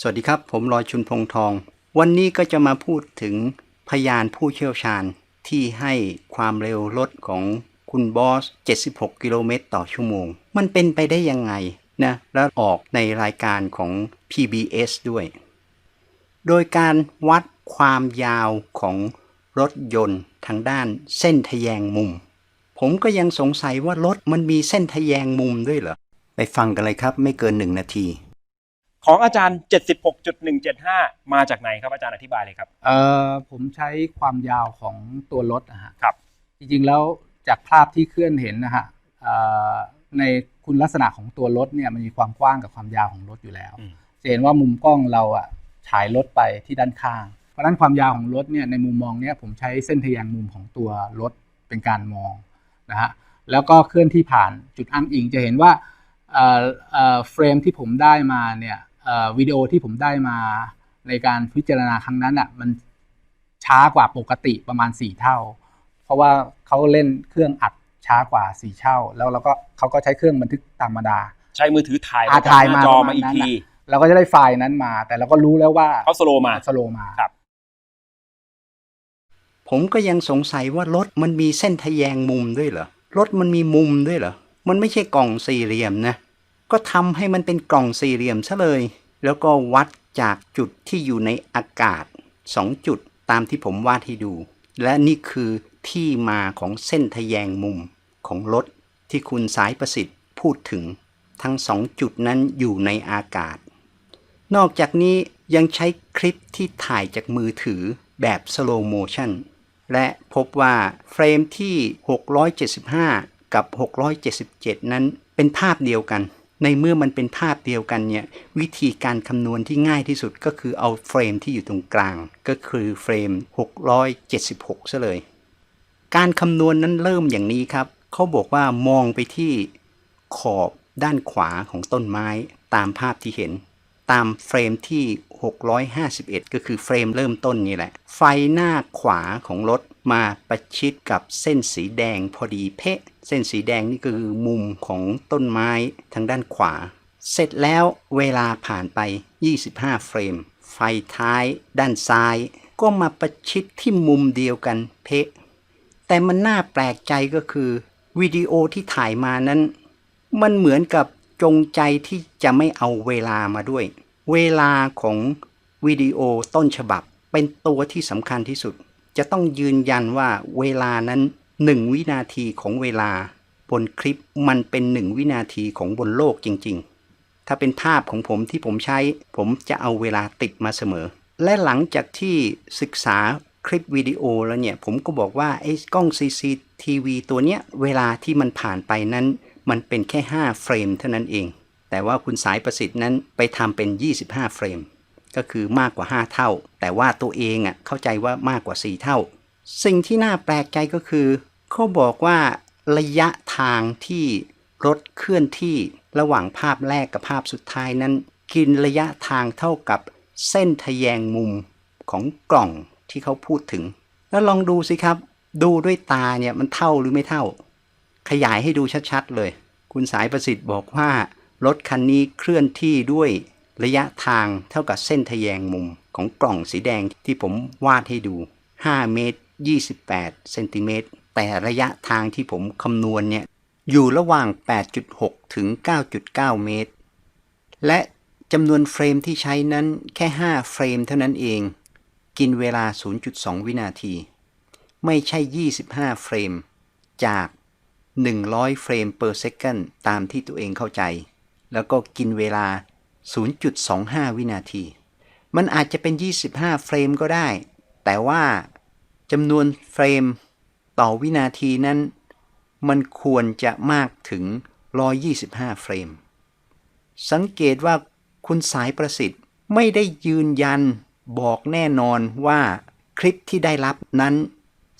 สวัสดีครับ ผมลอยชุนพงทอง วันนี้ก็จะมาพูดถึงพยานผู้เชี่ยวชาญที่ให้ความเร็วรถของคุณบอส 76 กิโลเมตรต่อชั่วโมง มันเป็นไปได้ยังไงนะ แล้วออกในรายการของ PBS ด้วย โดยการวัดความยาวของรถยนต์ทางด้านเส้นทะแยงมุม ผมก็ยังสงสัยว่ารถมันมีเส้นทะแยงมุมด้วยเหรอ ไปฟังกันเลยครับไม่เกินหนึ่งนาที ของอาจารย์ 76.175 มาจากไหนครับอาจารย์อธิบายเลยครับ เอ่อผมใช้ความยาวของตัวรถนะฮะครับ จริงๆแล้วจากภาพที่เคลื่อนเห็นนะฮะเอ่อในคุณลักษณะของตัวรถเนี่ยมันมีความกว้างกับความยาวของรถอยู่แล้วอืม จะเห็นว่ามุมกล้องเราอะฉายรถไปที่ด้านข้าง เพราะฉะนั้นความยาวของรถเนี่ยในมุมมองเนี่ยผมใช้เส้นทะแยงมุมของตัวรถเป็นการมองนะฮะแล้วก็เคลื่อนที่ผ่านจุดอ้างอิงจะเห็นว่าเอ่อเอ่อเฟรมที่ผมได้มาเนี่ยเอ่อ วิดีโอที่ผมได้มาในการพิจารณาครั้งนั้นอะมันช้ากว่าปกติประมาณ 4 เท่า เพราะว่าเขาเล่นเครื่องอัดช้ากว่า 4 เท่า แล้วเราก็เขาก็ใช้เครื่องบันทึกธรรมดา ใช้มือถือถ่ายอ่าจากถ่ายหมาน้าจอประมามาณอีกนั้นทีน่ะเราก็จะได้ไฟล์นั้นมา แต่เราก็รู้แล้วว่าเขาสโลว์มาสโลว์มาครับ ผมก็ยังสงสัยว่ารถมันมีเส้นทะแยงมุมด้วยเหรอรถมันมีมุมด้วยเหรอมันไม่ใช่กล่องสี่เหลี่ยมนะก็ทำให้มันเป็นกล่องสี่เหลี่ยมซะเลย แล้วก็วัดจากจุดที่อยู่ในอากาศ 2 จุดตามที่ผมวาดให้ดู และนี่คือที่มาของเส้นทะแยงมุมของรถที่คุณสายประสิทธิ์พูดถึง ทั้งสองจุดนั้นอยู่ในอากาศ นอกจากนี้ยังใช้คลิปที่ถ่ายจากมือถือแบบ slow motion และพบว่าเฟรมที่ 675 กับ 677 นั้นเป็นภาพเดียวกัน ในเมื่อมันเป็นภาพเดียวกันเนี่ยวิธีการคำนวณที่ง่ายที่สุดก็คือเอาเฟรมที่อยู่ตรงกลาง ก็คือเฟรม 676ซะเลย การคำนวณนั้นเริ่มอย่างนี้ครับเขาบอกว่ามองไปที่ขอบด้านขวาของต้นไม้ตามภาพที่เห็น ตามเฟรมที่ 651 ก็คือเฟรมเริ่มต้นนี่แหละ ไฟหน้าขวาของรถ มาประชิดกับเส้นสีแดงพอดีเป๊ะ เส้นสีแดงนี่คือมุมของต้นไม้ทางด้านขวา เสร็จแล้วเวลาผ่านไป 25 เฟรม ไฟท้ายด้านซ้าย ก็มาประชิดที่มุมเดียวกันเป๊ะ แต่มันน่าแปลกใจก็คือวิดีโอที่ถ่ายมานั้น มันเหมือนกับจงใจที่จะไม่เอาเวลามาด้วย เวลาของวิดีโอต้นฉบับเป็นตัวที่สำคัญที่สุด จะต้องยืนยันว่าเวลานั้น1วินาทีของเวลา บนคลิปมันเป็น1วินาทีของบนโลกจริง ๆ ถ้าเป็นภาพของผมที่ผมใช้ ผมจะเอาเวลาติดมาเสมอ และหลังจากที่ศึกษาคลิปวิดีโอแล้วเนี่ย ผมก็บอกว่าไอ้กล้อง CCTV ตัวเนี้ยเวลาที่มันผ่านไปนั้น มันเป็นแค่ 5 เฟรมเท่านั้นเอง แต่ว่าคุณสายประสิทธิ์นั้นไปทำเป็น 25 เฟรม ก็คือมากกว่า 5 เท่า แต่ว่าตัวเองอะเข้าใจว่ามากกว่า 4 เท่า สิ่งที่น่าแปลกใจก็คือเขาบอกว่าระยะทางที่รถเคลื่อนที่ระหว่างภาพแรกกับภาพสุดท้ายนั้น กินระยะทางเท่ากับเส้นทะแยงมุมของกล่องที่เขาพูดถึง แล้วลองดูสิครับ ดูด้วยตาเนี่ยมันเท่าหรือไม่เท่า ขยายให้ดูชัดๆเลย คุณสายประสิทธิ์บอกว่า รถคันนี้เคลื่อนที่ด้วย ระยะทางเท่ากับเส้นทะแยงมุมของกล่องสีแดงที่ผมวาดให้ดู 5 เมตร 28 เซนติเมตร แต่ระยะทางที่ผมคำนวณเนี่ย อยู่ระหว่าง 8.6 ถึง 9.9 เมตร และจำนวนเฟรมที่ใช้นั้นแค่ 5 เฟรมเท่านั้นเอง กินเวลา 0.2 วินาที ไม่ใช่ 25 เฟรม จาก 100 เฟรม per second ตามที่ตัวเองเข้าใจ แล้วก็กินเวลา 0.25 วินาที มันอาจจะเป็น 25 เฟรมก็ได้ แต่ว่าจำนวนเฟรมต่อวินาทีนั้น มันควรจะมากถึง 125 เฟรม สังเกตว่าคุณสายประสิทธิ์ไม่ได้ยืนยันบอกแน่นอนว่าคลิปที่ได้รับนั้น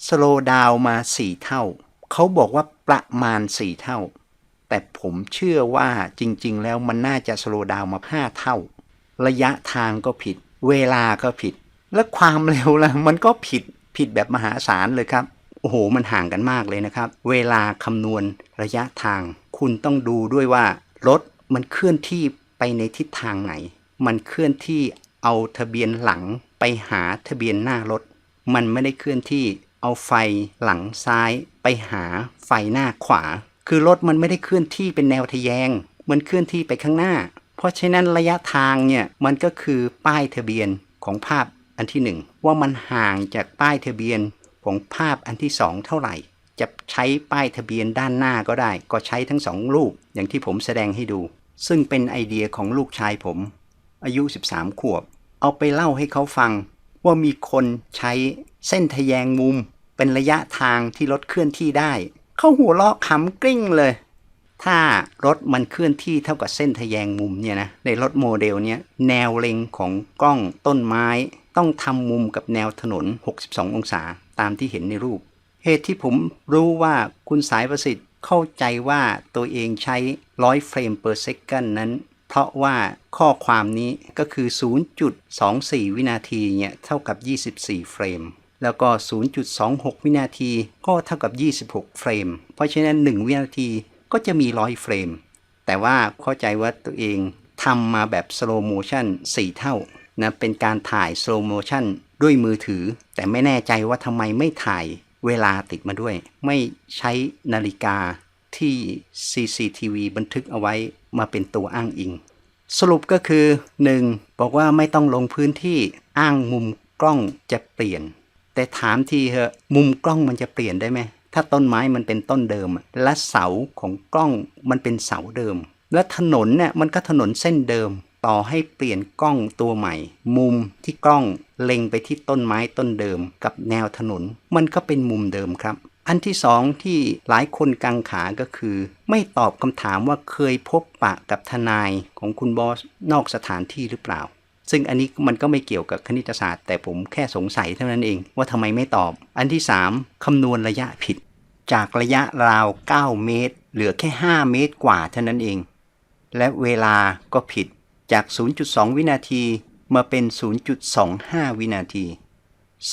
สโลดาวมา 4 เท่า เขาบอกว่าประมาณ 4 เท่า แต่ผมเชื่อว่าจริง ๆ แล้วมันน่าจะสโลดาวมา5เท่า ระยะทางก็ผิด เวลาก็ผิด และความเร็วล่ะมันก็ผิดผิดแบบมหาศาลเลยครับ โอ้โห มันห่างกันมากเลยนะครับ เวลาคำนวณระยะทาง คุณต้องดูด้วยว่ารถมันเคลื่อนที่ไปในทิศทางไหน มันเคลื่อนที่เอาทะเบียนหลังไปหาทะเบียนหน้ารถ มันไม่ได้เคลื่อนที่เอาไฟหลังซ้ายไปหาไฟหน้าขวา คือรถมันไม่ได้เคลื่อนที่เป็นแนวทะแยง มันเคลื่อนที่ไปข้างหน้า เพราะฉะนั้นระยะทางเนี่ยมันก็คือป้ายทะเบียนของภาพอันที่หนึ่งว่ามันห่างจากป้ายทะเบียนของภาพอันที่สองเท่าไหร่ จะใช้ป้ายทะเบียนด้านหน้าก็ได้ ก็ใช้ทั้งสองรูปอย่างที่ผมแสดงให้ดู ซึ่งเป็นไอเดียของลูกชายผม อายุ 13 ขวบ เอาไปเล่าให้เขาฟัง ว่ามีคนใช้เส้นทะแยงมุม เป็นระยะทางที่รถเคลื่อนที่ได้ เขาหัวเราะขำกริ้งเลย ถ้ารถมันเคลื่อนที่เท่ากับเส้นทะแยงมุมเนี่ยนะในรถโมเดลเนี้ยแนวเล็งของกล้องต้นไม้ต้องทำมุมกับแนวถนน 62 องศาตามที่เห็นในรูป เหตุที่ผมรู้ว่าคุณสายประสิทธิ์เข้าใจว่าตัวเองใช้ 100 เฟรม per second นั้น เพราะว่าข้อความนี้ก็คือ 0.24 วินาทีเนี่ยเท่ากับ 24 เฟรม แล้วก็ 0.26 วินาทีก็เท่ากับ 26 เฟรม เพราะฉะนั้น 1 วินาทีก็จะมี 100 เฟรม แต่ว่าเข้าใจว่าตัวเองทำมาแบบ slow motion 4เท่านะเป็นการถ่าย slow motion ด้วยมือถือ แต่ไม่แน่ใจว่าทำไมไม่ถ่ายเวลาติดมาด้วย ไม่ใช้นาฬิกาที่ CCTV บันทึกเอาไว้มาเป็นตัวอ้างอิง สรุปก็คือ 1. บอกว่าไม่ต้องลงพื้นที่อ้างมุมกล้องจะเปลี่ยน แต่ถามทีเหอะมุมกล้องมันจะเปลี่ยนได้ไหม ถ้าต้นไม้มันเป็นต้นเดิม และเสาของกล้องมันเป็นเสาเดิม และถนนเนี่ยมันก็ถนนเส้นเดิม ต่อให้เปลี่ยนกล้องตัวใหม่ มุมที่กล้องเล็งไปที่ต้นไม้ต้นเดิม กับแนวถนน มันก็เป็นมุมเดิมครับ อันที่สองที่หลายคนกังขาก็คือ ไม่ตอบคำถามว่าเคยพบปะกับทนายของคุณบอสนอกสถานที่หรือเปล่า ซึ่งอันนี้มันก็ไม่เกี่ยวกับคณิตศาสตร์ แต่ผมแค่สงสัยเท่านั้นเองว่าทำไมไม่ตอบ อันที่ 3คำนวณระยะผิด จากระยะราว 9 เมตร เหลือแค่ 5 เมตรกว่าเท่านั้นเอง และเวลาก็ผิดจาก 0.2 วินาทีมาเป็น 0.25 วินาที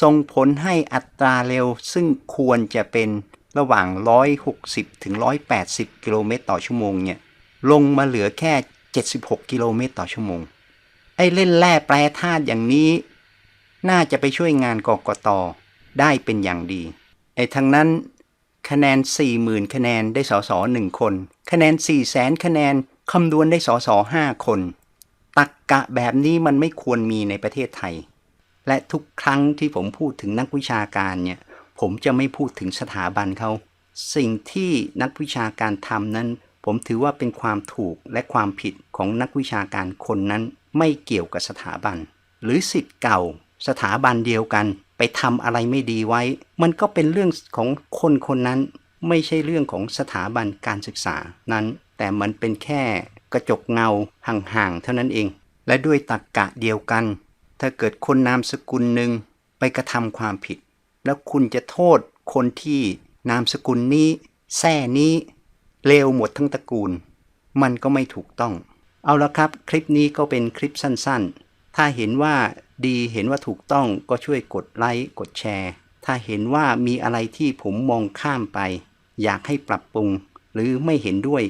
ส่งผลให้อัตราเร็วซึ่งควรจะเป็นระหว่าง 160 ถึง 180 กิโลเมตรต่อชั่วโมงเนี่ย ลงมาเหลือแค่ 76 กิโลเมตรต่อชั่วโมง ไอ้เล่นแร่แปรธาตุอย่างนี้ น่าจะไปช่วยงานกกตได้เป็นอย่างดี ไอ้ทั้งนั้น คะแนน 40,000 คะแนนได้สสหนึ่งคน คะแนน 400,000คะแนนคำนวณได้สสห้าคน ตักกะแบบนี้มันไม่ควรมีในประเทศไทย และทุกครั้งที่ผมพูดถึงนักวิชาการเนี่ย ผมจะไม่พูดถึงสถาบันเขา สิ่งที่นักวิชาการทำนั้น ผมถือว่าเป็นความถูกและความผิดของนักวิชาการคนนั้น ไม่เกี่ยวกับสถาบัน หรือสิทธิ์เก่า สถาบันเดียวกัน ไปทำอะไรไม่ดีไว้ มันก็เป็นเรื่องของคนคนนั้น ไม่ใช่เรื่องของสถาบันการศึกษานั้น แต่มันเป็นแค่กระจกเงาห่างๆเท่านั้นเอง และด้วยตรกกะเดียวกัน ถ้าเกิดคนนามสกุลหนึ่งไปกระทำความผิด แล้วคุณจะโทษคนที่นามสกุลนี้แท่นี้เลวหมดทั้งตระกูล มันก็ไม่ถูกต้อง เอาละครับ คลิปนี้ก็เป็นคลิปสั้นๆ ถ้าเห็นว่าดีเห็นว่าถูกต้องก็ช่วยกดไลค์กดแชร์ ถ้าเห็นว่ามีอะไรที่ผมมองข้ามไป อยากให้ปรับปรุง หรือไม่เห็นด้วย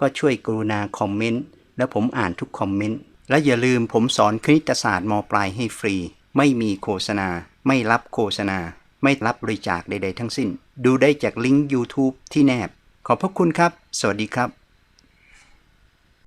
ก็ช่วยกรุณาคอมเมนต์แล้วผมอ่านทุกคอมเมนต์และอย่าลืมผมสอนคณิตศาสตร์มปลายให้ฟรี ไม่มีโฆษณา ไม่รับโฆษณา ไม่รับบริจาคใด ๆ ทั้งสิ้น ดูได้จากลิงก์ YouTube ที่แนบ ขอบพระคุณครับ สวัสดีครับ